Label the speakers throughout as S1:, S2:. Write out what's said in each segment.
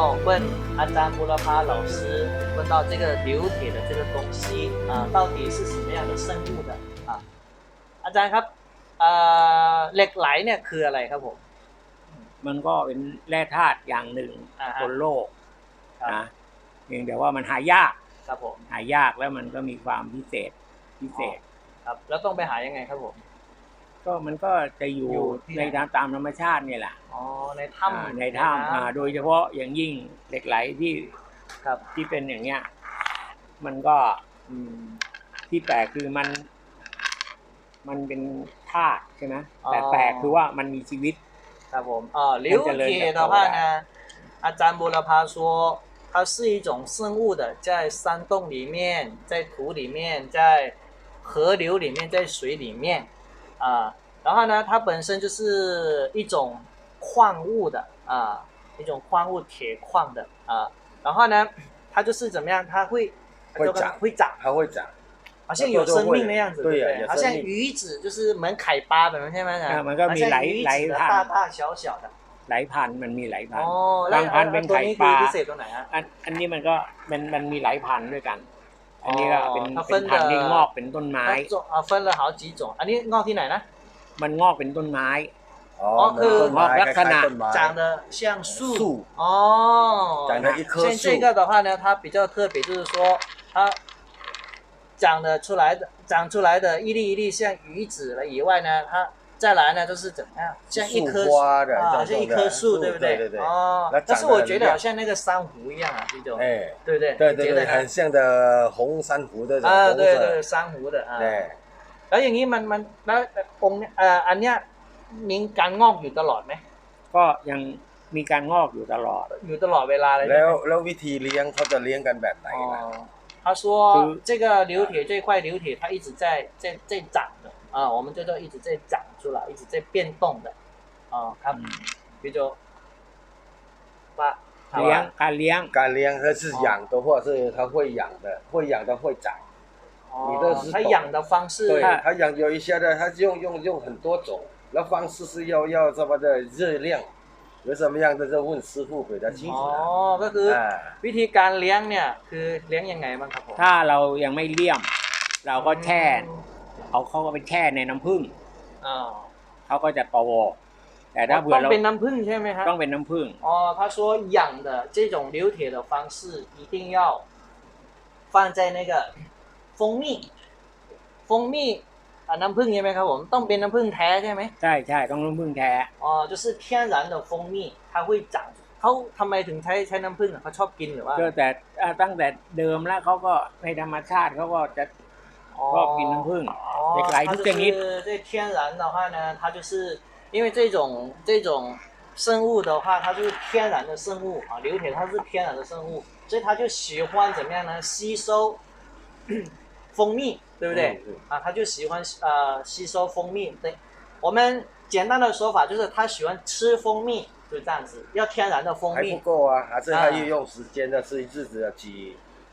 S1: 接下来呢，我们要问阿詹布拉帕老师，问到这个流铁的这个东西啊，到底是什么样的生物的啊？อาจารย์ครับเอ่อเหล็กไหลเนี่ยคืออะไรครับผม
S2: มันก็เป็นแร่ธาตุอย่างหนึ่ง
S1: อ่าฮะ
S2: บนโลก
S1: ครับ
S2: นะเพียงแต่ว่ามันหายาก
S1: ครับผม
S2: หายากแล้วมันก็มีความพิเศษพิเศษ
S1: ครับ แล้วต้องไปหายังไงครับผม
S2: ก็มันก็จะอยู่
S1: อยู่ที่ไหน
S2: ในตามตามธรรมชาตินี่แหละ
S1: อ๋อใน
S2: อ่า
S1: ถ้ำ
S2: ในถ้ำอ่าโดยเฉพาะอย่างยิ่งเหล็กไหลที่
S1: ครับ
S2: ที่เป็นอย่างเงี้ย มันก็อืมที่แปลกคือมัน มันเป็นธาตุใช่ไหมแต่แปลกคือว่ามันมีชีวิต
S1: ครับผมเอ่อ流铁的话呢，阿詹布拉帕说，它是一种生物的，在山洞里面，在土里面，在河流里面，在水里面 啊、然后呢，它本身就是一种矿物的啊、一种矿物铁矿的啊、然后呢，它就是怎么样？它会
S3: 会长
S1: 会长，
S3: 它会长，
S1: 好像有生命的样子，
S3: 对呀
S1: 不对？好像
S3: 有生命
S1: 鱼子，就是门凯巴的，现在
S2: 啊มันก็มีหลายหลาย
S1: 的
S2: พัน
S1: 大大小小的。
S2: หลายพันมันมีหลายพัน
S1: อ๋อบ า
S2: งพันเป็น
S1: ตัว
S2: ไข่
S1: นี้
S2: ป
S1: คือ
S2: ลา
S1: พิเศษตรงไหนฮะ
S2: อันอันนี้มันก็มันมันมีหลายพันด้วยกัน อันนี้ก็เป็น
S1: อ๋อ
S2: เป็นพันธุ์
S1: 它分的
S2: ที่งอกเป็นต้นไม้
S1: 它种啊分了好几种อันนี้งอกที่ไหนนะ
S2: มันงอกเป็นต้นไม้
S3: 哦
S1: 哦
S3: เหมือนต้นไม้
S2: คือ
S3: คล้ายๆต้นไม้
S1: 长得像树
S3: 树
S1: 哦
S3: 长得一棵
S1: 像
S3: 树
S1: 这个的话呢它比较特别就是说它长得出来的长出来的一粒一粒像鱼子了以外呢它 再来呢就是怎么样像一棵
S3: 树花的
S1: 啊
S3: 这种
S1: 像一棵树
S3: 树
S1: 对不
S3: 对对对
S1: 哦
S3: 那长得
S1: 但是我觉
S3: 很亮
S1: 得好像那个珊瑚一样啊这种
S3: 哎，
S1: 对不对
S3: 对对对，
S1: 你觉得呢
S3: 很像的红珊瑚的这种
S1: 啊
S3: 红
S1: 对对
S3: 色，
S1: 珊瑚的啊
S3: 对，
S1: แล้วอย่างนี้มันมันแล้วองค์เนี่ยเอ่ออันเนี้ยมีการงอกอยู่ตลอดไหม
S2: ก็ยังมีการงอกอยู่ตลอด
S1: อยู่ตลอดเวลาเลยใช่
S3: แล้
S1: ไห
S3: ว
S1: ม
S3: แล้ววิธีเลี้ยงเขาจะเลี้ยงกันแบบไหนล่ะ
S1: 哦，他说这个流铁这块流铁它一直在在在长 的啊，我们叫做一直在长出来，一直在变动的啊，ครับ
S2: อืม
S1: 比如说ว่า
S2: เลี้ยงการเลี้ยง
S3: การเลี้ยง它是养的，或者是它会养的，会养的会长。你这
S1: 哦
S3: 是，懂
S1: 它养的方式
S3: 对，
S2: 它
S3: 它养有一些的，它用用用很多种，那方式是要要什么的热量，有什么样的就问师傅比较清
S1: อ๋
S3: 楚
S1: อ
S3: 了。
S1: ก็คือ
S3: 啊，
S1: วิธีการเลี้ยงเนี่ยคือเลี้ยงยังไงบ้างครับผม
S2: ถ้าเรายังไม่เลี่ยม เราก็แช่ เอาเขาก็ไปแช่ในน้ำผึ้ง
S1: อ่า
S2: เขาก็จะโตแต่ถ้าเผื่อ
S1: ต้อง
S2: เรา
S1: เป็นน้ำผึ้งใช่ไหมครับ
S2: ต้องเป็นน้ำผึ้ง
S1: 哦，他说养的这种流铁的方式一定要放在那个蜂蜜，蜂蜜啊น้ำผึ้งใช่ไหมครับผมต้องเป็นน้ำผึ้งแท้ใช่ไหม
S2: ใช่ใช่ต้องน้ำผึ้งแท้
S1: อ๋อ就是天然的蜂蜜它会长เขาทำไมถึงใช้ใช้น้ำผึ้งอ่ะเขาชอบกินหรือว่า
S2: ก็แต่อ่าตั้งแต่เดิมแล้วเขาก็ในธรรมชาติเขาก็จะ ชอบกินน้ำผึ้ง
S1: 哦
S2: เหล็กไหลทุกชนิด
S1: 它就是这天然的话呢，它就是因为这种这种生物的话，它就是天然的生物啊，硫铁它是天然的生物，所以它就喜欢怎么样呢？吸收蜂蜜，对不对？
S3: 嗯
S1: 啊，它就喜欢呃吸收蜂蜜。对，我们简单的说法就是它喜欢吃蜂蜜，就这样子，要天然的蜂
S3: 还不
S1: 蜜。
S3: 够啊，还是
S1: 啊
S3: 它要用时间的，是日子的几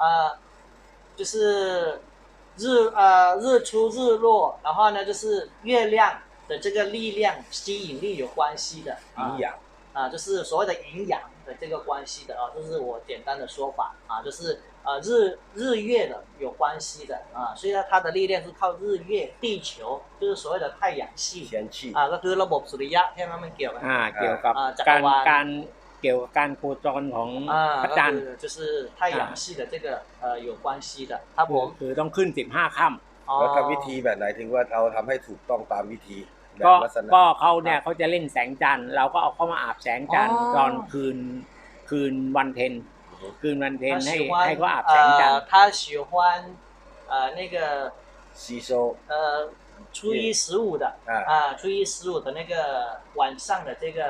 S1: 呃就是日呃日出日落，然后呢就是月亮的这个力量吸引力有关系的，啊
S3: 营养。
S1: 啊，就是所谓的营养的这个关系的啊，这是我简单的说法啊，就是呃日日月的有关系的啊，所以呢它的力量是靠日月地球，就是所谓的太阳系
S3: 天气
S1: อ่าก็คือระบบสุริยะใช่ไหมมันเกี่ยวไหม
S2: อ่า เกี่ยวกับ
S1: อ่าจักร
S2: การ
S1: วาล
S2: การ เกี่ยวกับการโคจรของ
S1: อ่า
S2: พระ
S1: ก็
S2: จันท
S1: คื
S2: ร์
S1: อ就是太阳系的这个呃有关系的ครับผ
S2: คือ
S1: ม
S2: คือต้องขึ้นสิบห้าค่ำ
S1: อ๋อ
S3: แล้วทำวิธีแบบไหนถึงว่าเราทำให้ถูกต้องตามวิธีแบบ
S2: ก็
S3: ลักษณะ
S2: ก็เขาเนี่ยเขาจะเล่นแสงจันทร์เราก็เอาเข้ามาอาบแสงจันทร์
S1: อ๋อ
S2: ตอนคืนคืนวันเพ็ญคืนวันเพ็ญ
S1: 他
S2: ให้
S1: 喜欢
S2: ให้เขาอาบแสงจันท
S1: 呃
S2: ร์
S1: 他喜欢呃那个
S3: 吸收
S1: 呃初一十五的
S3: 啊
S1: 啊，初一十五的那个晚上的这个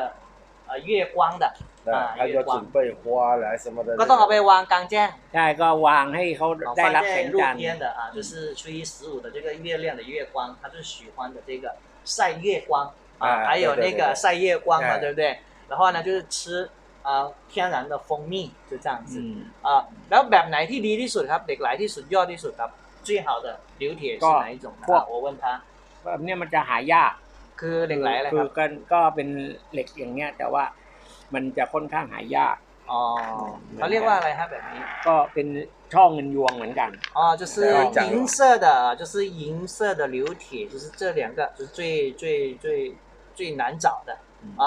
S1: 呃月光的
S3: 那
S1: 啊
S3: 还要
S1: 月光
S3: 准备花来什么的。
S1: ก็ต้องเอาไปวางกลางแจ้ง
S2: ใช่ก็วางให้เขา
S1: 啊，
S2: ได้
S1: 放
S2: รับแส
S1: 在
S2: ง
S1: 露
S2: จันทร์
S1: 天的啊，就是初一十五的这个月亮的月光，他是喜欢的这个晒月光啊，
S3: 啊
S1: 还有
S3: 对对对对
S1: 那个晒月光嘛，
S3: 哎
S1: 对不对？然后呢，就是吃啊、天然的蜂蜜，就这样
S2: อื
S1: 子
S2: ม
S1: 啊。แล้วแบบไหนที่ดีที่สุดครับเหล็กไหลที่สุดยอดที่สุดครับ最好的流铁是哪一种呢？啊我问他，
S2: แบบเนี้ยมันจะหายาก
S1: คือเหล็กไหลอะไร
S2: คื
S1: ค
S2: อ
S1: รับ
S2: กันก็เป็นเหล็กอย่างเงี้ย แต่ว่า มันจะค่อนข้างหายาก
S1: อ๋อเขาเรียกว่าอะไรครับแบบนี้
S2: ก็เป็นช่องเงินยวงเหมือนกัน
S1: 哦，就是
S3: 讲
S1: 银色的，就是银色的流铁，就是这两个就是最最最最难找的啊。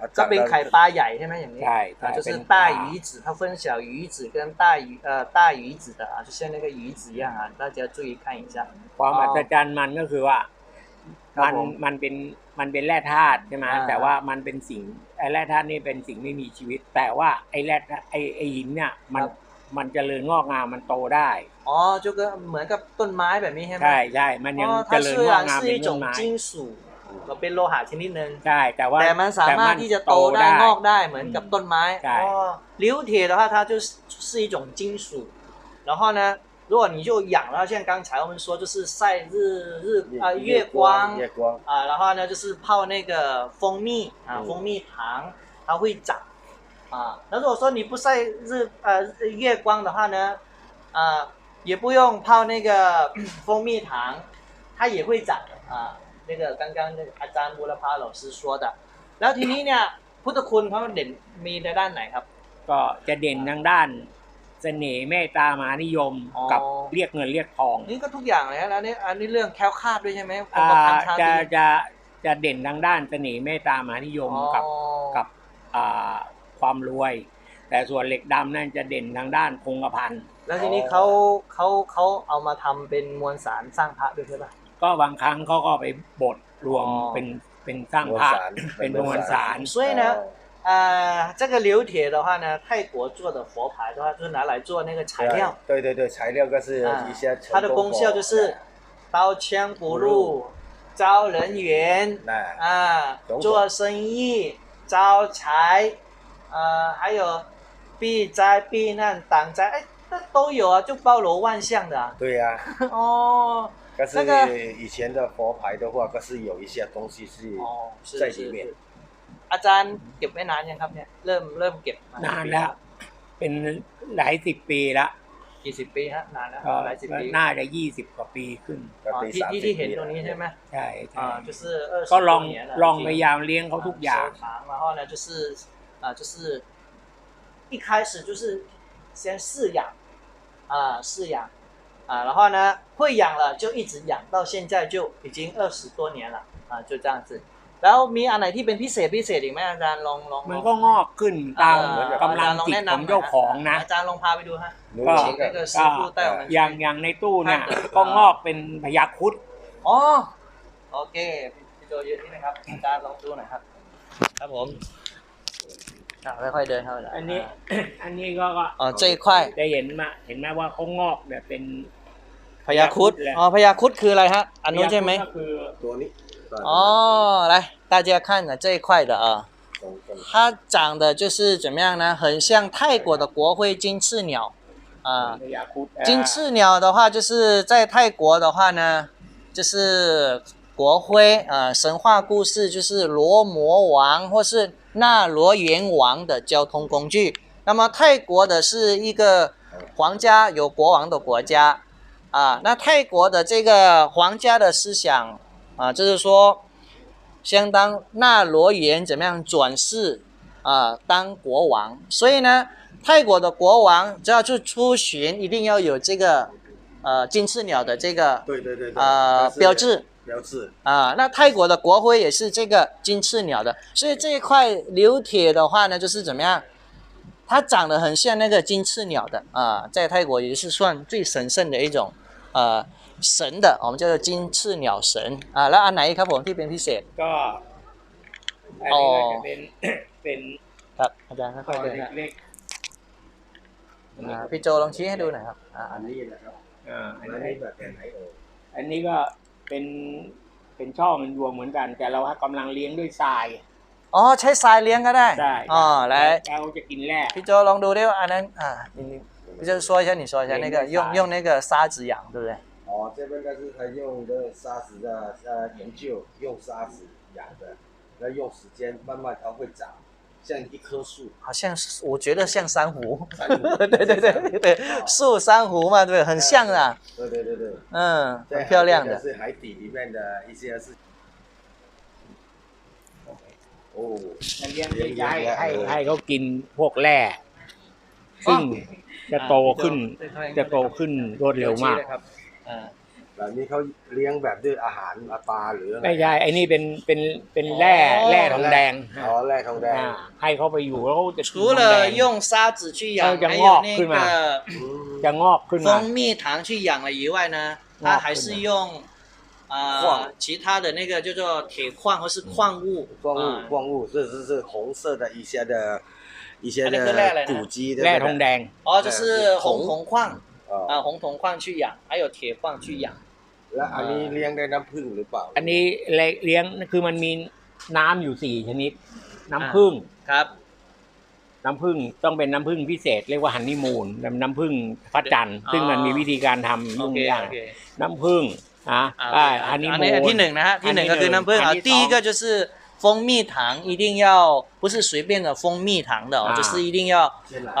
S3: 啊
S1: ก็
S3: 长
S1: เป็น
S3: 得
S1: ไข่ปลาใหญ่ใช่ไหมอย่างนี้
S2: ใช่ใช่
S1: 啊，就
S2: เป็
S1: 是
S2: น
S1: 大鱼子，它分小鱼子跟大鱼呃大鱼子的啊，就像那个鱼子一样啊，大家注意看一下。
S2: ความ
S1: อ๋อ
S2: อัศจรรย์มันก็คือว่า
S1: ครับ
S2: มัน
S1: ผม
S2: มันเป็นมันเป็นแร่ธาตุใช่ไหม
S1: อ่า
S2: แต่ว่ามันเป็นสิ่ง ไอ้แร่ธาตุนี่เป็นสิ่งไม่มีชีวิต แต่ว่าไอ้แร่ธาตุไอ้ไอ้หินเนี่ยมันมันเจริญงอกงามมันโตได้
S1: อ๋อ就跟เหมือนกับต้นไม้แบบนี้ใช่ไหม
S2: ใช่ใช่มันยัง
S1: อ๋อ
S2: เจ
S1: 它
S2: ริญ
S1: 虽
S2: งอก
S1: 然
S2: งาม
S1: 是
S2: เป็
S1: 一
S2: นต้น
S1: 种
S2: ไม้
S1: 金属ก็เป็นโลหะชนิดหนึ่ง
S2: ใช่แต่ว่า
S1: แต่มันสามารถที่จะโตได้งอกได้เหมือนกับต้นไม้
S2: ใช่
S1: 哦，硫铁的话，它就是是一种金属，然后呢， 如果你就养了，像刚才我们说，就是晒日日啊、月光
S3: 月光
S1: 啊，然后呢就是泡那个蜂蜜啊，
S3: 嗯
S1: 蜂蜜糖，它会长啊。那如果说你不晒日呃月光的话呢，啊也不用泡那个蜂蜜糖，它也会长啊。那个刚刚那个อาจารย์บุรพา老师说的，แล้วทีนี้เนี่ยพุทธคุณเขาเด่นมีในด้านไหนครับ
S2: ก็จะเด่นทางด้าน เสน่ห์เมตตามานิยมกับเรียกเงินเรียกทอง
S1: นี่ก็ทุกอย่างเลยฮะแล้วนี่อันนี้เรื่องแคล้วคลาดด้วยใช่ไหมค
S2: อ่
S1: ระพันชา
S2: จะ
S1: ตรี
S2: จะจะเด่นทางด้านเสน่ห์เมตตามานิยมกับกับอ่าความรวย แต่ส่วนเหล็กดำนั่นจะเด่นทางด้านคงกระพัน
S1: แล้วทีนี้เขาเขาเขาเอามาทำเป็นมวลสารสร้างพระด้วยใช่ปะ
S2: ก็บางครั้งเขาก็ไปบดรวมเป็นเป็นสร้างพระเป็นมวลสาร
S1: ช่วยนะ 呃，这个流铁的话呢，泰国做的佛牌的话，就是拿来做那个材料，
S3: 对对对，材料个是
S1: 啊
S3: 一些成
S1: 它的功效就是刀枪不入，招人缘
S3: 哎
S1: 啊做生意招财，呃，还有避灾避难挡灾，哎，这都有啊，就包罗万象的啊。
S3: 对呀，
S1: 哦
S3: 可
S1: 那个
S3: 是以前的佛牌的话，可是有一些东西是
S1: 哦，是
S3: 在
S1: 是
S3: 里面。
S1: 是。 อาจารย์เก็บไว้นานยังครับเนี่ยเริ่มเริ่มเก็บม
S2: นานแล้ว เป็นหลายสิบปีละ
S1: กี่สิบปีฮะนานแล้ว
S2: ก็
S1: หลายสิบปี
S2: น่าจะยี่สิบกว่าปีขึ้น
S3: ก็
S1: อ๋อ
S3: ปี
S1: ที่
S3: สาม
S1: ที่
S3: สิ
S1: ที่
S3: บ
S1: เห็น
S3: ปี
S1: ตรงนี้ใช่ไหม
S2: ใช่ใช่
S1: 啊，就是二十
S2: ก็ล
S1: 多
S2: อง
S1: 年了，
S2: ลอง
S1: 已经
S2: พยายามเลี้ยงเขาทุกอย่าง
S1: 收藏，然后呢，就是啊、就是一开始就是先饲养啊、饲养啊，然后呢会养了就一直养到现在就已经二十多年了啊，就这样子。 แล้วมีอันไหนที่เป็นพิเศษพิเศษอีกไหมอาจารย์ลองลอง
S2: มันก็งอกขึ้นตามเอ
S1: อ
S2: กำลังติ
S1: ด
S2: ของเจ้าของนะ
S1: อาจารย์ลองพาไปดูฮะ
S2: ก็อย่างอย่างในตู้เนี่ยก็งอกเป็นพยาครุด
S1: อ๋อโอเคพี่โจเยอะนี่นะครับอาจารย์ลองดูหน่อยครับ ครับผมค่อยๆเดินเข้าไป
S2: อันนี้ อันนี้ก็ก็
S1: อ๋อเจ้ย
S2: ค่อยได้เห็นมาเห็นไหมว่าเขางอกแบบเป็น
S1: พญาครุดอ๋อพญาครุดคืออะไรฮะอันนู้นใช่ไหม
S2: ก็คือ
S3: ตัวนี้
S1: 哦，来，大家看的这一块的啊，它长得就是怎么样呢？很像泰国的国徽金翅鸟啊。金翅鸟的话，就是在泰国的话呢，就是国徽啊，神话故事就是罗摩王或是那罗元王的交通工具。那么泰国的是一个皇家有国王的国家啊，那泰国的这个皇家的思想。啊，就是说，相当那罗延怎么样转世啊当国王，所以呢，泰国的国王只要去出巡，一定要有这个呃金翅鸟的这个
S3: 对对对啊
S1: 呃标志
S3: 标志
S1: 啊。那泰国的国徽也是这个金翅鸟的，所以这一块硫铁的话呢，就是怎么样？它长得很像那个金翅鸟的啊，在泰国也是算最神圣的一种呃神的，我们叫做金翅鸟神啊。แล้วอันไหนครับผมที่เป็นพิเศษ
S2: ก็อันนี้ก็จะเป็น เป็น
S1: ครับอาจารย์ค่อยๆเดินนะ
S2: เล็ก
S1: อ่าพี่โจลองชี้ให้ดูหน่อยครับอ่า
S3: อันนี้นะครับ
S2: ๆอ่าอัน
S3: อัน
S2: นี้
S3: นี้แบบไหนเอ่ย
S2: อันนี้ก็เป็นเป็นช่อมันยวงเหมือนกัน แต่เรากำลังเลี้ยงด้วยทราย
S1: อ๋อใช้ทรายเลี้ยงก็ได้
S2: ได้
S1: อ๋อ来
S2: เราจะกินแร่
S1: พี่โจลองดูดิว่าอันนั้นอ่า你你พี่โจ说一下你说一下那个用用那个沙子养对不对
S3: 哦，这边呢是他用的沙子的呃研究，用沙子养的，那用时间慢慢它会长，像一棵树。
S1: 好像是我觉得像珊瑚
S3: 珊瑚
S1: 对对对对对树珊瑚嘛对很像啊
S3: 对对对对，
S1: 嗯
S3: 在
S1: 很漂亮的
S3: 海边是海底里面的一些是。哦，
S2: เลี้ยงจะให้ให้ให้เขากินพวกแร่ซึ่งจะโตขึ้น จะโตขึ้นรวดเร็วมาก
S1: ครับอ่า
S3: แบบนี้เขาเลี้ยงแบบด้วยอาหารปลาหรืออะไร
S2: ไม่ใช่ไอ้นี่เป็นเป็นเป็นแร่
S1: อ๋อ
S2: แร่ทองแดง
S3: อ๋อแร่ทองแดง
S2: อ่าให้เขาไปอยู่แล้วเขาจะกิน
S1: 除
S2: ทองแด
S1: 了
S2: ง
S1: 用沙子去养，
S2: 呃
S1: 还
S2: 养
S1: 有那
S2: ขึ้นมา
S1: 个
S3: อืม
S2: จะงอกขึ้นมา
S1: 蜂蜜糖去养了以外呢，它还是用啊、
S3: 矿
S1: 其他的那个叫做铁矿或是矿物
S3: 矿物
S1: 啊
S3: 矿物，这是是红色的一些的一些
S1: 那个赖了呢
S3: 的古迹的
S2: แร่ท องแดง
S1: 哦，就是红红矿
S3: 啊，
S1: 啊，红铜矿去养，还有铁矿去养。
S3: และอันนี้เลี้ยงได้น้ำผึ้งหรือเปล่า
S2: อันนี้เลี้ยงคือมันมีน้ำอยู่สี่ชนิด น้ำผึ้ง
S1: ครับ
S2: น้ำผึ้งต้องเป็นน้ำผึ้งพิเศษ เรียกว่าฮันนีมูนน้ำผึ้งพระจันทร์
S1: อ๋อ
S2: ซึ่งมันมีวิธีการทำ
S1: โอ
S2: ยุ่ง
S1: เค
S2: ยาก
S1: โอเค
S2: น้ำผึ้งนะ
S1: อ่า
S2: อ่า
S1: อั
S2: ฮั
S1: น
S2: นนี
S1: นี้
S2: มูน
S1: ที่หนึ่งนะฮะที่หนึ่งก็คือน้ำผึ้ง
S2: อั
S1: อ่ะ
S2: นที่
S1: 第一
S2: สอง
S1: 个就是蜂蜜糖一定要不是随便的蜂蜜糖的哦，
S2: 啊
S1: 就是一定要
S3: 天然
S1: 呃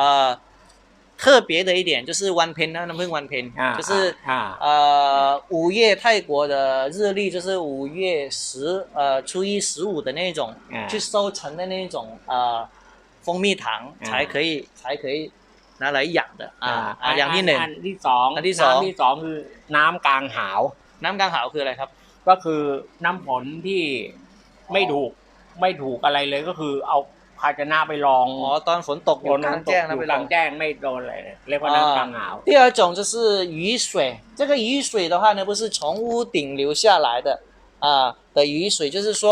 S1: 特别的一点就是 one pen 那น้ำผึ้ง one pen
S2: อ่า
S1: 就是
S2: อ่า
S1: 呃，五月泰国的日历就是五月十呃初一十五的那种，
S2: 啊
S1: 去收成的那种呃蜂蜜糖
S2: 啊
S1: 才可以、才可以拿来养的啊啊อย่างที่หนึ่ง
S2: อันที่สอง
S1: อันที่สอง
S2: น้ำที่สองคือน้ำกลางหาว
S1: น้ำกลางหาวคืออะไรครับ
S2: ก็คือน้ำฝนที่ไม่ถูกไม่ถูกอะไรเลยก็คือเอา ภาชนะไปรอง
S1: อ๋อตอนฝนตกอยู่กลางแจ้ง
S2: อ
S1: นะ
S2: ยู่
S1: ไป
S2: ก
S1: ล
S2: ลา
S1: อง
S2: งแจ้งไม่โดนอะไรเลยเรียกว่าน้ำกลางหาว
S1: 第二种就是雨水，这个雨水的话呢，不是从屋顶流下来的啊的雨水，就是说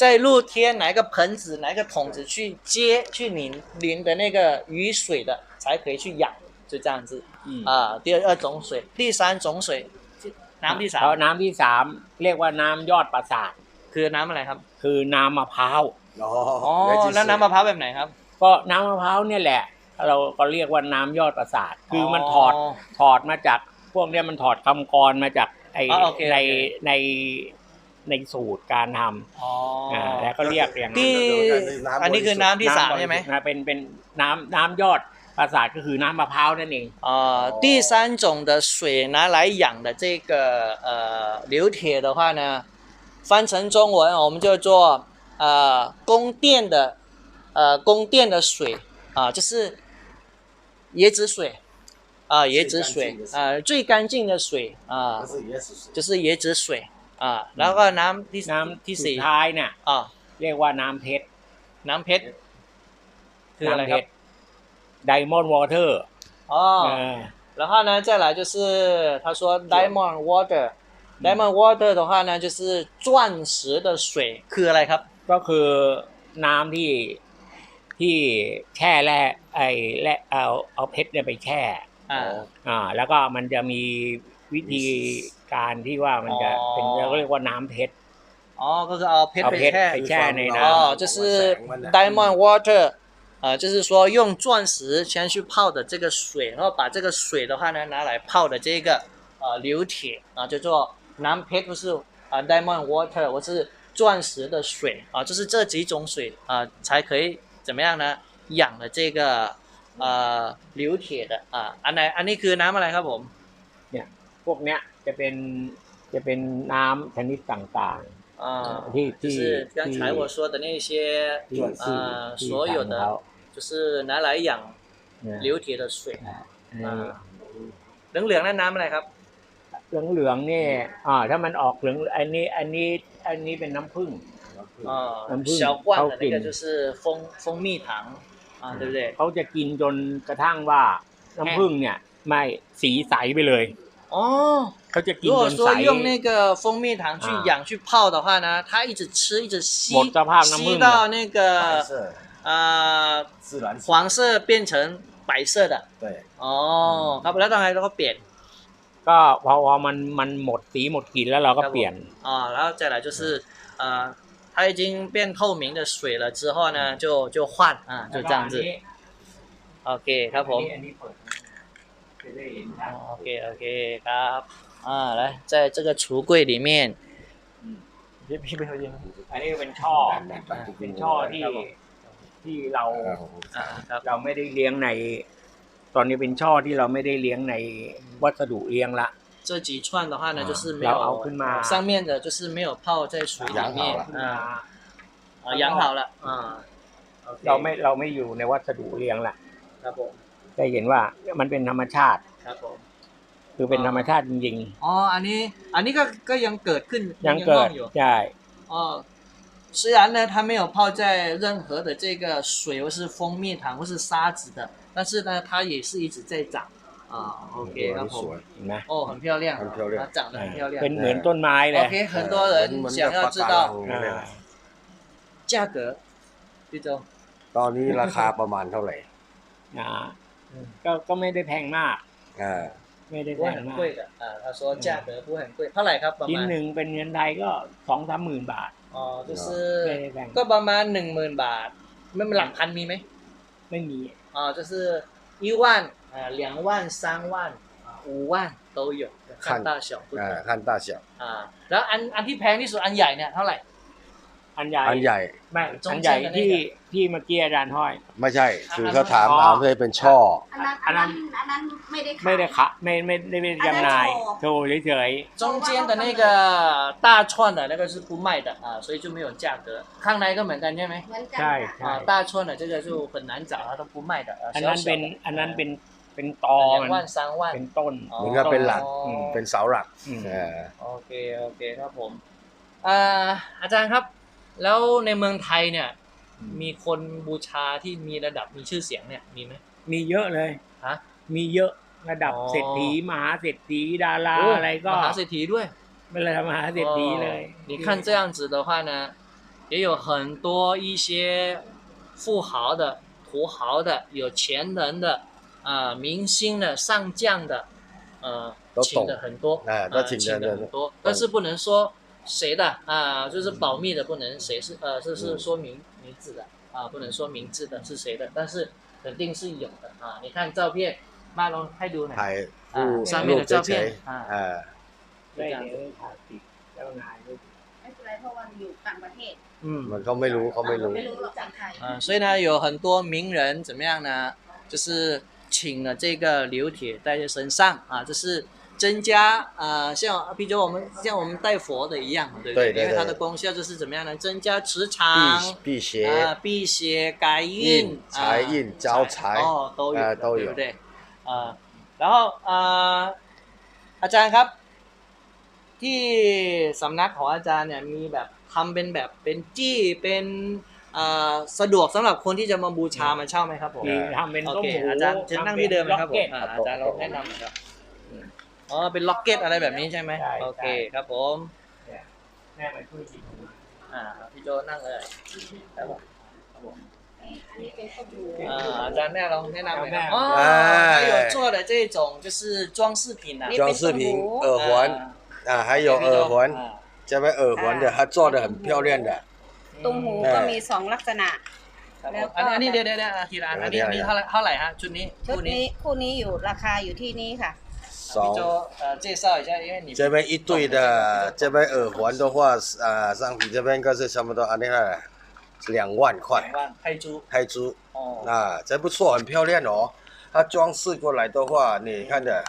S1: 在露天拿一个盆子、拿一个桶子去接去淋淋的那个雨水的，才可以去养，就这样子
S2: อืม
S1: 啊。第二种水，第三种水，น้ำที่สา
S2: แล้
S1: ม
S2: วน้ำที่สามเรียกว่าน้ำยอดปราสาท
S1: คือน้ำอะไรครับ
S2: คือน้ำมะพร้าว
S3: อ๋อ
S1: อ๋อ แล้วน้ำมะพร้าวแบบไหนครับ
S2: ก็น้ำมะพร้าวเนี่ยแหละ เราก็เรียกว่าน้ำยอดปราสาท คือมันถอดถอดมาจาก พวกเนี้ยมันถอดคำกรมาจากไอ
S1: อ๋อโอเค
S2: ใน
S1: โอเค
S2: ในในสูตรการทำ
S1: อ๋อ
S2: อ่าแล้วก็เรียกอย่างนั้น
S1: ที่อันนี้คือน้ำที่สามใช่ไหม
S2: นะเป็นเป็นน้ำน้ำยอดปราสาทก็คือน้ำมะพร้าวนั่นเอง
S1: 呃，第三种的水拿来养的这个呃流铁的话呢，翻成中文我们就做 呃宫殿的呃宫殿的水啊、就是椰子水啊、椰子水啊、最干净的水啊、
S3: 这是椰子水
S1: 就是椰子水啊、然后น้ำที่
S2: น้ำ
S1: ที่
S2: สุด
S1: สี่
S2: ท้ายเนี่ย
S1: อ่า
S2: เรียกว่าน้ำเพชร
S1: น้ำเพชรคืออะไร
S2: น้ำเพ
S1: ครับ
S2: ชรไดมอนด์วอเตอร์
S1: อ๋อ 然后呢，再来就是他说 diamond water，diamond water 的话呢，就是钻石的水，คืออะไรครับ
S2: ก็คือน้ำที่ที่แช่แร่ไอ้แร่เอาเอาเพชรเนี่ยไปแช่
S1: อ่า
S2: อ่า แล้วก็มันจะมีวิธีการที่ว่ามันจะ
S1: อ๋อ
S2: เป็นเราก็เรียกว่าน้ำเพชร
S1: อ๋อก็คือเอาเพชร
S2: เอา
S1: ไป
S2: เพชร
S1: แช่
S2: ไปแช่ในน้
S1: 哦，就是 diamond water，呃，就是说用钻石先去泡的这个水，然后把这个水的话呢拿来泡的这个呃流铁啊，叫做南เพชร不是啊 diamond water，或是 钻石的水啊，就是这几种水啊才可以怎么样呢？养的这个呃流铁的啊，อันไหนอันนี้คือน้ำอะไรครับผม
S2: พวกเนี้ยจะเป็นจะเป็นน้ำชนิดต่าง
S1: 啊，
S2: ที่
S1: 就
S2: ที่
S1: 是刚才我说的那些
S2: ๆที่ที่
S1: 呃
S2: ที่
S1: 所有
S2: ทำเขา
S1: 的，就是拿来养
S2: เนี่ย
S1: 流铁的水。
S2: อ่า
S1: เหลืองเหลืองๆนั่นน้ำอะไรครับ
S2: เหลืองเหลืองๆนี่อ่า ถ้ามันออกเหลืองอันนี้ อันนี้ อันนี้เป็นน้ำผึ้ง
S1: 啊
S2: น้ำผึ้ง
S1: 小罐的那个就是蜂蜂蜜糖啊，对不对？
S2: เขาจะกินจนกระทั่งว่าน้ำผึ้งเนี่ย ไม่สีใสไปเลย
S1: 哦，
S2: เขาจะกิน
S1: 如
S2: จ
S1: 果
S2: นใส
S1: 说用那个蜂蜜糖去
S2: 啊
S1: 养去泡的话呢，它一直吃一直吸
S2: หมดสภาพน้ำผึ้
S1: 吸
S2: ง
S1: 到那
S3: 白
S1: 个
S3: 色
S1: 呃
S3: 自然水
S1: 黄色变成白色的
S3: 对
S1: 哦，ครับแล้วทำไงเรา ก็เปลี่ยน
S2: ก็พอพอมันมันหมดสีหมดกลิ่นแล้วเราก็เปลี่ยน
S1: 啊，然后再来就是呃 它已经变透明的水了之后呢，就就换啊，就这样子。OK ครับผม
S2: อันนี้เปิดจะได้เห็นชัด
S1: OK OK ครับอ่า来在这个橱柜里面พี่พี่ไปเอาเยอะ
S2: อันนี้เป็นช่อ เป็นช่อที่ที่เรา
S1: อ่าครับ
S2: เราไม่ได้เลี้ยงใน ตอนนี้เป็นช่อที่เราไม่ได้เลี้ยงในวัสดุเลี้ยงละ
S1: 这几串的话呢，
S3: 啊
S1: 就是没
S2: 然后
S1: 有
S2: ขึ้นมา
S1: 上面的就是没有泡在水里面
S3: 养好了
S1: 啊啊养好了啊
S2: เราไม่เราไม่อยู่ในวัสดุเลี้ยงละ
S1: ครับผม
S2: จะเห็นว่ามันเป็นธรรมชาติ
S1: ครับผม
S2: คือเป็นธรรมชาติจริง
S1: อ๋ออันนี้อันนี้ก็ก็ยังเกิดขึ้น
S2: ๆ ยังเกิ
S1: ง
S2: ด
S1: อกอยู่
S2: ใช่
S1: 哦， 虽然呢，它没有泡在任何的这个水或是蜂蜜糖或是沙子的，但是呢，它也是一直在长啊。OK，
S3: 很
S1: 然后
S3: 水，
S2: เห็นไหม
S1: 哦，很漂亮，
S3: 很漂亮
S1: 它长得很漂亮
S2: เป็น。เหมือนต้นไม้เลย
S1: OK，很多人想要知道
S2: อ่า
S1: 价格，พี่โจ
S3: ตอนนี้ราคาประมาณเท่าไหร่
S2: อ่าก็ก็ไม่ได้แพงมาก
S3: อ่า
S2: ไม่ได้
S1: 不
S2: แพ
S1: 会
S2: ง
S1: 很
S2: มาก
S1: 贵的啊。他说价格不会很贵，เท่าไหร่ครับประ
S2: ชิ้น
S1: มาณ
S2: หนึ่งเป็นเงินไทยก็สองสามหมื่นบาท
S1: อ๋อ就
S2: ไม่
S1: 是
S2: ได้แพง
S1: ก็ประมาณหนึ่งหมื่นบาทไม่หลักพันมีไหม
S2: ไม่มี
S1: 啊，就是一万、呃两万、三万、啊五万都有，看
S3: 看
S1: 大小不同
S3: อ่าขั้น大小
S1: 啊。แล้วอันอันที่แพงที่สุดอันใหญ่เนี่ยเท่าไหร่
S2: อันใหญ่
S3: อันใหญ่
S2: ไม่
S1: จง
S2: อันใหญ่
S1: เจนอันนี้
S2: ที่ที่เมื่อกี้อาจารย์ห้อย
S3: ไม่ใช่ คือ
S1: อันนั้น
S3: เขาถาม
S2: อ๋อ
S3: ถามเลยเป็นช่อ
S4: อันนั้นอันนั้นอันนั้นไม่ได้ขาย
S2: ไม่ได้ขะไม่ไม่ได้ไม่ได้จำหน่ายโชว์เฉย
S1: 中间的那个大串的那个是不卖的啊，所以就没有价格。ข้างในก็เหมือนกันใช่ไหม
S4: เหมือนกัน
S2: ๆใช่
S4: ค่ะ
S2: ใช่
S1: 啊，大串的这个就很难找，它都不卖的。啊
S2: อัน
S1: 小
S2: นั้น
S1: 小
S2: เป็น
S1: 的
S2: อันนั้นเป็นเป็นตอ
S1: 两
S2: มัน
S1: 万三万
S2: เป็นต้น
S1: อ๋อ
S3: เหมือนกับเป็นหลัก
S1: อืม
S3: เป็นเสาหลัก
S2: อืม
S3: เออ
S1: โอเคโอเคครับผมอ่าอาจารย์ครับ แล้วในเมืองไทยเนี่ย มีคนบูชาที่มีระดับมีชื่อเสียงเนี่ยมีไหม
S2: มีเยอะเลย
S1: ฮะ
S2: มีเยอะระดับ
S1: อ๋อ
S2: เศรษฐีมหาเศรษฐีดารา
S1: โ อะ
S2: ไรก็
S1: มหาเศรษฐีด้วย
S2: เป็นระดับมหาเศรษฐีเลย
S1: 哦你看这样子的话呢，也有很多一些富豪的、土豪的、有钱人的、啊、明星的、上将的，呃，
S3: 都
S1: 请的很多，
S3: 哎
S1: 呃
S3: 都请的
S1: 的很多，但是不能说 谁的啊、就是保密的，不能谁是呃，这是
S3: 嗯
S1: 说明名字的啊，不能说名字的是谁的，但是肯定是有的啊。你看照片，马龙ให้ดูหน่อย
S3: ถ่าย
S1: อ่า
S3: รูป
S1: 上面
S3: รู
S1: 的
S3: ป
S1: 照
S3: เฉ
S1: 片
S3: ย
S1: 啊
S3: ๆอ่า
S1: 就
S2: ได้
S1: 这样
S2: เดี๋ยว
S1: 子，
S2: ถ่ายติดเจ้านายด้วย
S4: ไม่เป็นไรเพราะว่าอยู่ต่างประเทศ
S1: 嗯。
S3: มันเขาไม่รู้เขาไม่รู้
S4: ไม่รู้หรอกจากไทย
S1: 嗯，所以呢，有很多名人怎么样呢？就是请了这个流铁带在身上啊，这是 增加呃，像比如我们像我们带佛的一样嘛，对不
S3: 对对
S1: 因为它
S3: 对
S1: 的功效就是怎么样呢？增加磁场
S3: 辟辟邪
S1: 啊，辟邪、改运、
S3: 财运
S1: 啊
S3: 招财
S1: 哦，都有的，
S3: 啊都有
S1: 对不对？啊，然后呃，อาจารย์ครับ ที่สำนักของอาจารย์เนี่ยมีแบบทำเป็นแบบเป็นจี้เป็นเอ่อสะดวกสำหรับคนที่จะมาบูชามาเช่าไหมครับผม
S2: มีทำเป็น
S1: โอ
S2: ต้ม
S1: เค
S2: หู
S1: อาจารย์เชิญนั่งที่เดิมนะครับผม
S2: ล็อกก็ต
S1: อ่าอาจารย์ลองแนะนำหน่อยครับ อืมอ๋อเป็นล็อกเก็ตอะไรแบบนี้ใช่ไหม
S2: ใช่
S1: โอเค
S2: ใช่
S1: ครับผม
S2: แม่มาช่วยกิน
S1: อ่าพี่โจนั่งเลยครับผม
S4: อันนี้เป็นข้าวหมู
S1: อ่าอาจารย์แม่ลองแนะนำหน่อยครับ
S2: เอาแม่
S1: อ๋อ
S3: 哎
S1: 还有做的这种就是装饰品啊
S4: นี่
S3: 装
S4: เป็น
S3: 饰
S4: ต้ม
S3: 品
S4: หู
S3: 耳环啊还有耳环
S1: 啊
S3: 这边耳环的它做的很漂亮的
S4: ตุ้มหูก็มีสองลักษณะ
S1: ครับผ
S4: แล้ว
S1: ม
S4: ก็
S1: อันนี้เดี๋ยวเดี๋ยวเดี๋ยวทีละอันอันนี้อันนี้เท่าไหร่เท่าไหร่ฮะชุดนี้
S4: ชุดนี้คู่นี้อยู่ราคาอยู่ที่นี่ค่ะ
S1: 走呃介绍一下因为你
S3: 这边一对的这边耳环的话啊商品这边应该是差不多啊那个两万块。
S1: 黑珠
S3: 黑珠
S1: 哦。
S3: 啊这不错很漂亮哦。它装饰过来的话你看的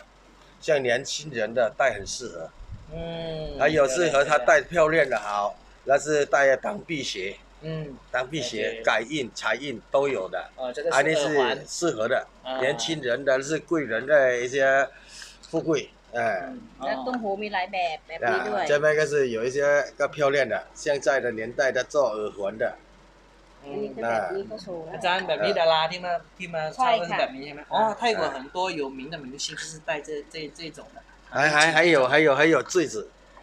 S3: 像年轻人的戴很适合。
S1: 嗯
S3: 还有适合他戴漂亮的好那是戴家当辟邪
S1: 嗯。
S3: 当辟邪改印彩印都有的。啊个
S1: 是
S3: 适合的。年轻人的是贵人的一些富贵，哎。
S1: 嗯
S4: แล้วตุ้มหูมีหลายแบบแบบนี้ด้ว
S3: 啊，
S4: ย
S3: 这边个是有一些个漂亮的，现在的年代的做耳环的，
S4: อันนี้ก็แบบนี้ก็โชว์
S1: อาจารย์แบบนี้ดาราที่มาที่มา
S4: ใช่
S1: เช่าก็คือ
S4: ค่ะ
S1: แบบนี้ใช่ไหมอ๋อ泰国很多有名的明星就是戴这这这种的
S3: 还还还有还有还有坠子，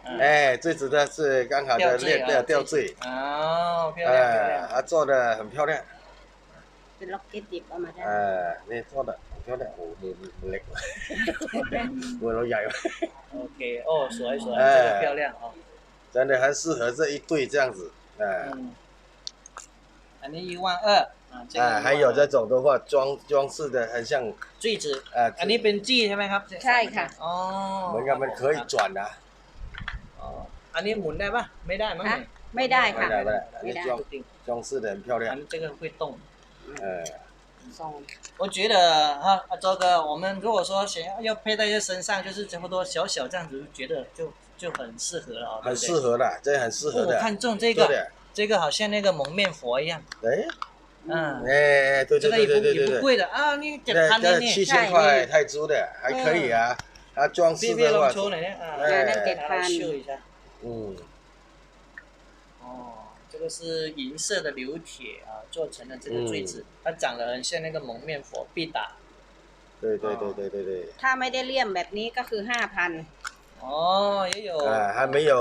S1: 嗯
S3: 哎，坠子的是刚好的
S1: 吊坠啊
S3: 链对吊坠，
S1: 哦漂亮漂
S3: 哎，
S1: 亮
S3: 啊做的很漂亮，
S4: เป็นล็อกเก็ตดิบเอามาได้
S3: 哎，你做的 很漂亮，我我我เล็ก我老ใหญ่
S1: OK 哦สวยสวย
S3: 哎
S1: 这个漂亮哦
S3: 真的很适合这一对这样子， 哎
S1: 嗯，อันนี้一万二啊，这个
S3: 哎，
S1: 12,200
S3: 还有这种的话，装装饰的很像
S1: 坠子
S3: 呃，
S1: อันนี้เป็นจี้ใช่ไหมครับ
S4: ใช่ค่ะ
S1: อ๋อ
S3: เหมือนกับมันเคย转的，
S1: อ๋ออันนี้หมุนได้ปะไม่ได้มั้ง
S4: ฮะ ไม่ได้ค่ะ
S3: ไม่ได้ไม่ได้อัน
S4: ไม่
S3: นี้
S4: ได้
S3: 装
S1: จริง
S3: 装饰的很漂
S1: อัน
S3: 亮，
S1: นี้这个会动
S3: 呃，
S1: 我觉得哈，阿周哥，我们如果说想要要佩戴在身上，就是这么多小小这样子，觉得就就很适合了啊。
S3: 很适合的，这很适合
S1: 的。我看中这个，这个好像那个蒙面佛一样。
S3: 哎，
S1: 嗯，
S3: 哎，对对对对对。这个
S1: 也不也不贵的啊，你
S3: 几
S1: 块的
S3: 呢？七千块泰铢的还可以啊，它装饰的话，哎，嗯。
S1: 个是银色的流铁啊做成的这个坠子，它长得很像那个蒙面佛必打，
S3: 对对对对对对，
S4: ถ้าไม่ได้เลี่ยมแบบนี้ก็คือห้าพัน
S1: 哦，也有，
S3: 啊，还没有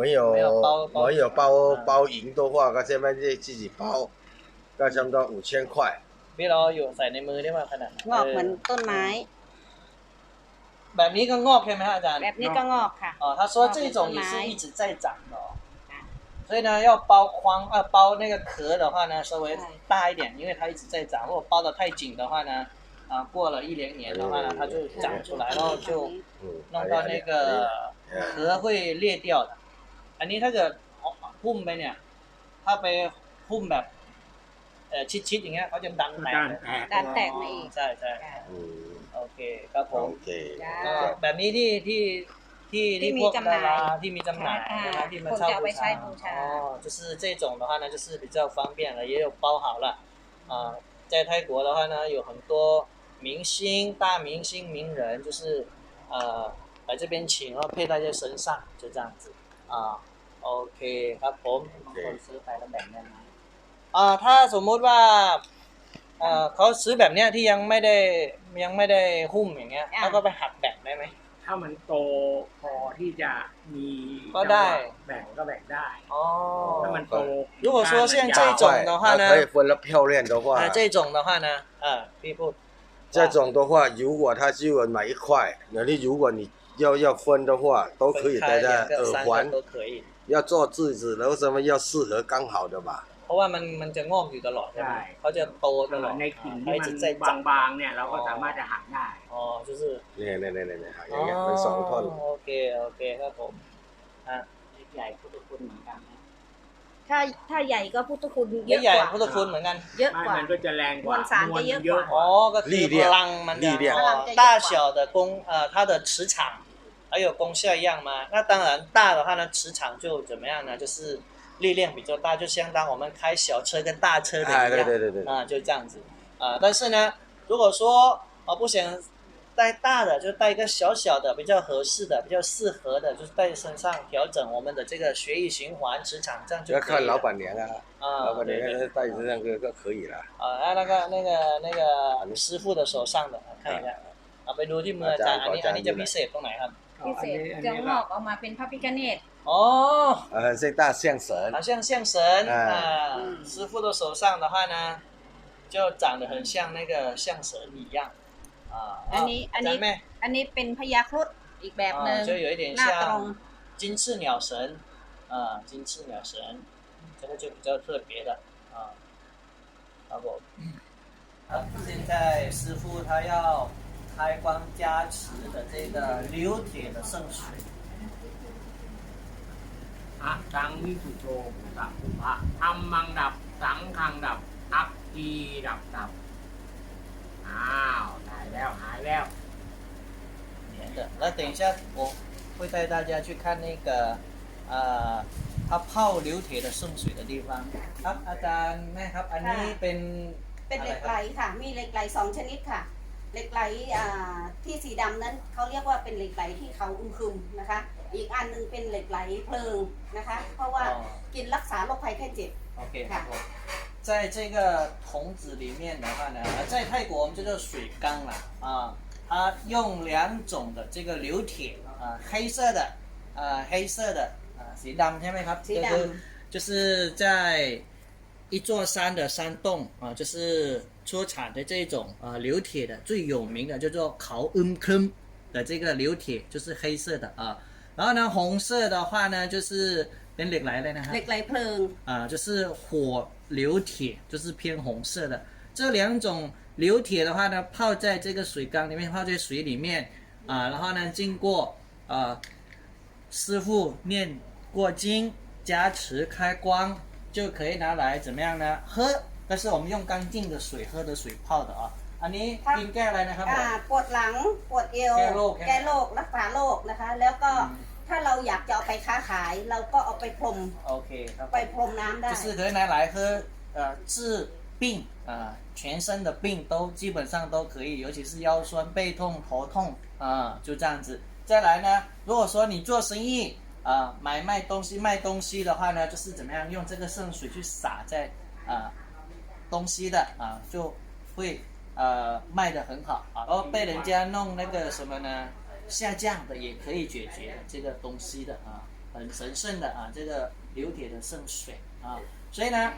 S3: 没有
S1: 没有包包
S3: 没有包
S1: 嗯
S3: 包银的话，那现在自自己包，那差不多五千块。
S1: พี่เราอยู่ใส่ในมือได้ป่ะขนาดนั้น
S4: งอกเหมือนต้นไม้
S1: แบบนี้ก็งอกใช่ไหมฮะอาจารย์
S4: แบบนี้ก็งอกค่ะ
S1: 哦，他说这种也是一直在长的哦
S4: 啊，
S1: 所以呢，要包框呃包那个壳的话呢，稍微大一点，因为它一直在长。如果包的太紧的话呢，啊，过了一两年的话呢，它就长出来，然后就
S3: 嗯，
S1: 弄到那个壳会裂掉的。อันนี้ถ้าเกิดหุ้มไปเนี่ย ถ้าไปหุ้มแบบเอ่อชิดๆอย่างเงี้ยเขาจะดันแตกเลย
S4: ดันแตกมาอีก
S1: ใช่ใช่
S3: 嗯
S1: โอเคครับผม
S3: ，OK，
S4: จ้า
S1: ก็แบบนี้ที่ที่ ที่
S4: ที่
S1: ที่
S4: มี
S1: พวก
S4: จำหน่า
S1: ดาย ราที่มีจำหน่าย
S4: อ่า
S1: นะครับที่มา
S4: คน
S1: เช่า
S4: จะเอาไป
S1: บู
S4: ใช้
S1: ชา
S4: บูชา
S1: 哦，就是这种的话呢，就是比较方便了，也有包好了。啊、在泰国的话呢，有很多明星、大明星、名人，就是呃来这边请，然后佩戴在身上，就这样子啊。OK ครับผม
S2: คนซื้อไปแล้วแบ่งได้ไหม
S1: อ่าถ้าสมมุติว่าเอ่อเขาซื้อแบบเนี้ยที่ยังไม่ได้ยังไม่ได้หุ้มอย่างเงี้ย
S4: อ่า
S1: เขาก็ไปหักแบ่งได้ไหม
S2: ถ้ามันโตพอที่จะมี
S1: ก็ได้
S2: จังหวะแบ่งก็แบ่งได้
S1: อ๋อ
S2: ถ้ามันโต
S1: 如果说像这种的话呢
S3: 那可以分了漂亮的话，
S1: 啊，这种的话呢，啊，พี่พูด
S3: 这种的话，如果他就有买一块，那你如果你要要分的话，都可以戴在
S1: 分开两个
S3: 耳
S1: 三个
S3: 环，
S1: 都可以，
S3: 要做质子，然后什么要适合刚好的吧。
S1: เพราะว่ามันมันจะงอกอยู่ตลอดใช่ไหม
S2: ใช่
S1: เขาจะโตตลอด
S2: ในกิ่ง
S1: 它
S2: ที่
S1: 一
S2: มัน
S1: 直在长
S2: บางๆเนี่ยเราก็สามารถจะหักได้
S1: 哦，就是
S3: 那那那那那，好，
S1: 哦
S3: อย่างเงี้ยเป็นสองท่อน
S1: OK OK ครับผมอ่ะ
S2: เล็กใหญ่พุทธคุณเหมือนกันนะ
S4: ถ้าถ้าใหญ่ก็พุทธคุณเย
S1: ไม่
S4: อะ
S1: ใหญ่
S4: กว่า
S1: พุทธคุณเหมือนกัน
S4: เยอะ
S2: ไม่
S4: กว่า
S2: มันก็จะแรงกว่าม
S4: วลสารจะเยอะกว่า
S1: อ๋อก็คือ
S3: 力
S1: พ
S3: 量
S1: ลังมันจะ
S3: 力量
S1: 哦大小的功呃它的磁场还有功效一样吗？那当然大的话呢，磁场就怎么样呢？就是 力量比较大，就相当我们开小车跟大车的一
S3: 哎，
S1: 样。
S3: 对对对对，
S1: 啊，就这样子啊。但是呢，如果说啊不想带大的，就带一个小小的，比较合适的、比较适合的，就是带身上调整我们的这个血液循环、磁场，这样就可以了。
S3: 要看老板娘啊，
S1: 啊，
S3: 老板
S1: 对对
S3: 娘戴身上就就可以了。
S1: 啊，啊那个那个那个师傅的手上的，看一下。啊，ไปดูที่มืออาจารย์อันนี้อันนี้จะพิเศษตรงไหนครับ
S4: พิเศษ
S2: อัน
S4: จะ
S2: นี้
S4: งอกออกมาเป็นพระพิฆเนศ
S1: อ๋อ
S3: 呃，是大象神，
S1: 好像象神
S3: 哎
S1: 啊，
S4: 嗯
S1: 师傅的手上的话呢，就长得很像那个象神一样啊。
S4: อันนี้อันนี้
S1: จำไหม
S4: อันนี้เป็นพญาครุฑอีกแบบหนึ่ง
S1: 啊，就有一点
S4: หน้าตรง
S1: 像金翅鸟神啊，金翅鸟神，这个就比较特别的啊。好不？好，现在师傅他要开光加持的这个流铁的圣水。
S2: อะสังวิสุโตปุตะปุพะธรรมังดับ สังขังดับ อัปปีดับดับ อ้าวได้แล้วหายแล้ว
S1: 粘的。那等一下我会带大家去看那个呃，它泡流铁的圣水的地方。ครับอาจารย์แม่ครับอันนี้เป็น
S4: เป็นเหล็กไหลค่ะ มีเหล็กไหลสองชนิดค่ะ เหล็กไหลอ่าที่สีดำนั้นเขาเรียกว่าเป็นเหล็กไหลที่เขาอึมครึมนะคะ อีกอันหนึงเป็นเหล็กไหลเพลิงนะคะ เพราะว่า
S1: 哦
S4: กินรักษาโรคภัยแค่เจ็บ
S1: OK
S4: ค่ะ
S1: 好。在这个桶子里面的话呢，呃在泰国我们叫做水缸啦啊，它用两种的这个流铁啊，黑色的呃黑色的啊สีดำใช่ไหมครับ
S4: สีดำ
S1: 就是就是在一座山的山洞啊，就是出产的这种啊流铁的最有名的叫做考恩坑的这个流铁，就是黑色的啊。 然后呢，红色的话呢，就是เป็นเหล็กไหลเลยนะฮะ
S4: เหล็กไหลเพลิง
S1: 啊，就是火流铁，就是偏红色的。这两种流铁的话呢，泡在这个水缸里面，泡在水里面啊，然后呢，经过呃师傅念过经加持开光，就可以拿来怎么样呢？喝，但是我们用干净的水喝的水泡的啊。 อันนี้กินแก้อะไรนะครับผม
S4: อ่าปวดหลังปวดเอว
S1: แก้โรค
S4: แก้โรครักษาโรคนะคะ แล้วก็
S1: อืม
S4: ถ้าเราอยากจะเอาไปค้าขาย เราก็เอาไปพรม
S1: โอเคครับ
S4: ไปพรมน้ำได้
S1: 就是可以拿来喝，呃，治病啊、全身的病都基本上都可以，尤其是腰酸背痛、头痛啊、就这样子。再来呢，如果说你做生意啊、买卖东西卖东西的话呢，就是怎么样用这个圣水去洒在啊、东西的啊、就会 呃卖的很好啊。然后被人家弄那个什么呢下降的也可以解决这个东西的啊，很神圣的啊，这个流铁的圣水啊。所以呢，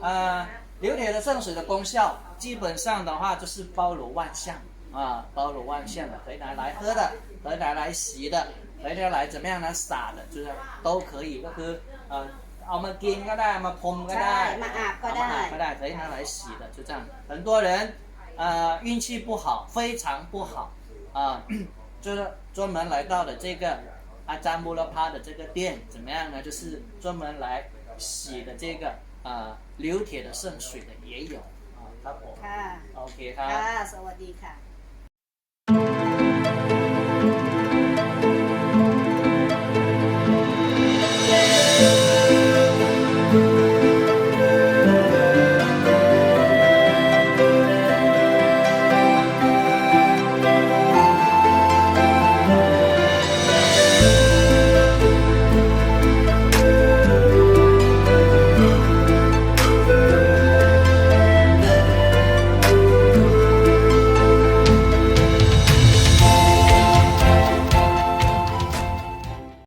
S1: 呃，流铁的圣水的功效基本上的话就是包罗万象啊，包罗万象的，可以拿来喝的，可以拿来洗的，可以拿来怎么样呢洒的，就是都可以，ก็คือ呃เอามากินก็ได้มาพรมก็ได้
S4: ใช่มาอาบก็ได้
S1: เอามาอาบก็ได้可以拿来洗的，就这样。很多人 呃运气不好，非常不好啊，就是专门来到了这个阿占布拉帕的这个店，怎么样呢？就是专门来洗的这个呃流铁的圣水的也有啊，ครับผม
S4: ค่ะ
S1: โอเคครับ
S4: ค่ะ สวัสดีค่ะ